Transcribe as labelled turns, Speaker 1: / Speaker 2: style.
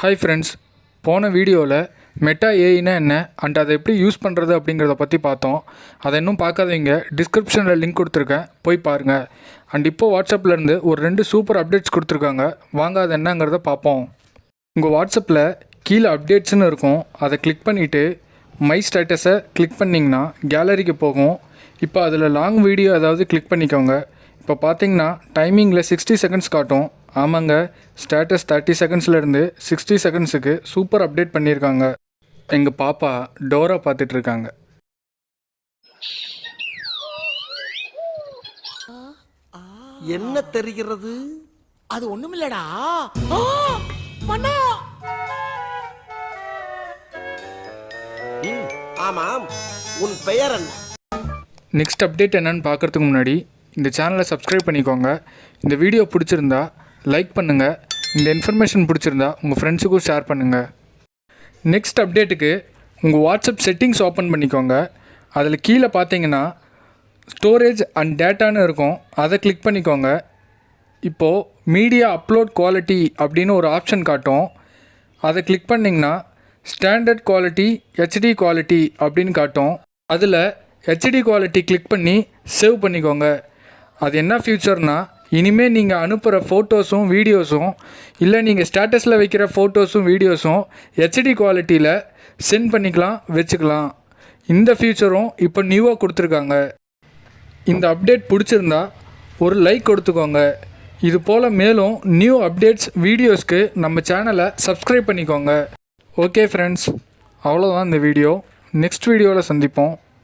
Speaker 1: Hi friends போன வீடியோவில் meta ஏஐனா என்ன? அண்ட் அதை எப்படி யூஸ் பண்ணுறது அப்படிங்கிறத பற்றி பார்த்தோம். அதை இன்னும் பார்க்காதவங்க டிஸ்கிரிப்ஷனில் லிங்க் கொடுத்துருக்கேன். போய் பாருங்கள் அண்ட் இப்போ வாட்ஸ்அப்லேருந்து ஒரு ரெண்டு சூப்பர் அப்டேட்ஸ் கொடுத்துருக்காங்க. வாங்க அது என்னங்கிறத பார்ப்போம். உங்கள் வாட்ஸ்அப்பில் கீழே அப்டேட்ஸ்னு இருக்கும். அதை கிளிக் பண்ணிவிட்டு மை ஸ்டேட்டஸை கிளிக் பண்ணிங்கன்னா கேலரிக்கு போகும். இப்போ அதில் லாங் வீடியோ ஏதாவது கிளிக் பண்ணிக்கோங்க. இப்போ பார்த்தீங்கன்னா டைமிங்கில் சிக்ஸ்டி செகண்ட்ஸ் காட்டும். ஆமாங்க. ஸ்டேட்டஸ் தேர்ட்டி செகண்ட்ஸ்லேருந்து சிக்ஸ்டி செகண்ட்ஸுக்கு சூப்பர் அப்டேட் பண்ணியிருக்காங்க. எங்கள் பாப்பா டோரா பார்த்துட்டு இருக்காங்க
Speaker 2: என்ன தெரிகிறது?
Speaker 3: அது ஒண்ணுமில்லடா.
Speaker 2: ஆமாம். உன் பெயர் என்ன?
Speaker 1: நெக்ஸ்ட் அப்டேட் என்னன்னு பார்க்குறதுக்கு முன்னாடி இந்த சேனலை சப்ஸ்கிரைப் பண்ணிக்கோங்க. இந்த வீடியோ பிடிச்சிருந்தா லைக் பண்ணுங்கள் இந்த இன்ஃபர்மேஷன் பிடிச்சிருந்தா உங்கள் ஃப்ரெண்ட்ஸுக்கும் ஷேர் பண்ணுங்கள் நெக்ஸ்ட் அப்டேட்டுக்கு உங்கள் வாட்ஸ்அப் செட்டிங்ஸ் ஓப்பன் பண்ணிக்கோங்க. அதில் கீழே பார்த்தீங்கன்னா ஸ்டோரேஜ் அண்ட் டேட்டான்னு இருக்கும். அதை கிளிக் பண்ணிக்கோங்க. இப்போது மீடியா அப்லோட் குவாலிட்டி அப்படின்னு ஒரு ஆப்ஷன் காட்டும். அதை கிளிக் பண்ணிங்கன்னா ஸ்டாண்டர்ட் குவாலிட்டி ஹெச்டி குவாலிட்டி அப்படின்னு காட்டும். அதில் ஹெச்டி குவாலிட்டி கிளிக் பண்ணி சேவ் பண்ணிக்கோங்க. அது என்ன ஃபியூச்சர்னால் இனிமேல் நீங்கள் அனுப்புகிற ஃபோட்டோஸும் வீடியோஸும் இல்லை நீங்கள் ஸ்டேட்டஸில் வைக்கிற ஃபோட்டோஸும் வீடியோஸும் ஹெச்டி குவாலிட்டியில் சென்ட் பண்ணிக்கலாம் வச்சுக்கலாம். இந்த ஃபியூச்சரும் இப்போ நியூவாக கொடுத்துருக்காங்க. இந்த அப்டேட் பிடிச்சிருந்தா ஒரு லைக் கொடுத்துக்கோங்க. இது போல் மேலும் நியூ அப்டேட்ஸ் வீடியோஸ்க்கு நம்ம சேனலை சப்ஸ்கிரைப் பண்ணிக்கோங்க. ஓகே ஃப்ரெண்ட்ஸ் அவ்வளோதான் இந்த வீடியோ நெக்ஸ்ட் வீடியோவில் சந்திப்போம்.